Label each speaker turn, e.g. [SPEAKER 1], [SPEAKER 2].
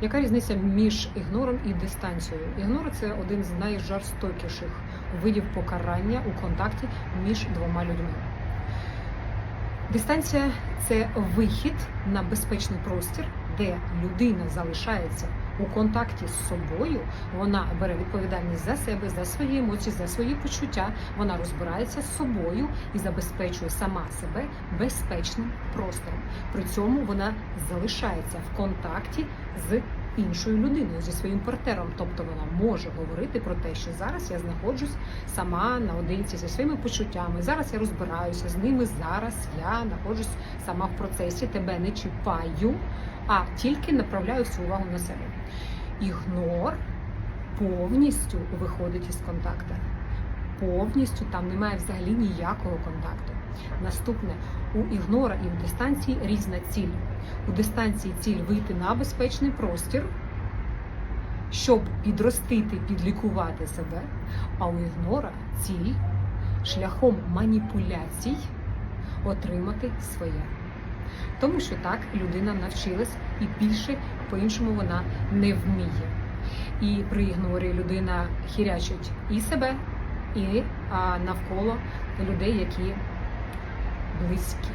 [SPEAKER 1] Яка різниця між ігнором і дистанцією? Ігнор це один з найжорстокіших видів покарання у контакті між двома людьми. Дистанція це вихід на безпечний простір, де людина залишається у контакті з собою. Вона бере відповідальність за себе, за свої емоції, за свої почуття. Вона розбирається з собою і забезпечує сама себе безпечним простором. При цьому вона залишається в контакті з іншою людиною, зі своїм партнером. Тобто вона може говорити про те, що зараз я знаходжусь сама наодинці зі своїми почуттями. Зараз я розбираюся з ними. Зараз я знаходжусь сама в процесі, тебе не чіпаю, а тільки направляю всю увагу на себе. Ігнор повністю виходить із контакту. Повністю там немає взагалі ніякого контакту. Наступне у ігнора і в дистанції різна ціль. У дистанції ціль вийти на безпечний простір, щоб підростити, підлікувати себе. А у ігнора ціль шляхом маніпуляцій отримати своє. Тому що так людина навчилась і більше по-іншому вона не вміє. І при ігнорі людина хірячить і себе, і навколо людей, які близькі.